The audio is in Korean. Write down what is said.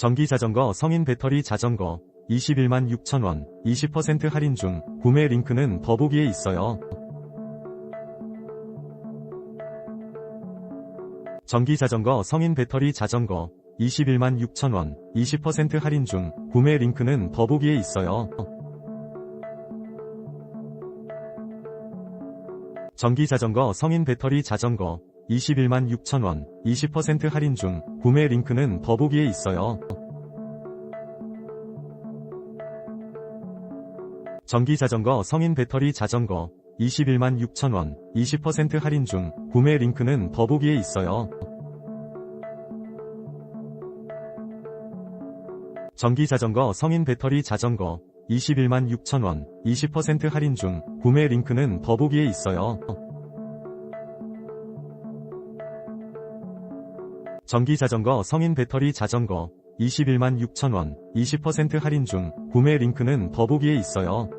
전기자전거 성인 배터리 자전거 21만 6천원 20% 할인 중 구매 링크는 더보기에 있어요. 전기자전거 성인 배터리 자전거 21만 6천원 20% 할인 중 구매 링크는 더보기에 있어요. 전기자전거 성인 배터리 자전거 21만 6천원 20% 할인 중 구매 링크는 더보기에 있어요. 전기자전거 성인 배터리 자전거 21만 6천원 20% 할인 중 구매 링크는 더보기에 있어요. 전기자전거 성인 배터리 자전거 21만 6천원 20% 할인 중 구매 링크는 더보기에 있어요. 전기자전거 성인 배터리 자전거 21만 6천원 20% 할인 중 구매 링크는 더보기에 있어요.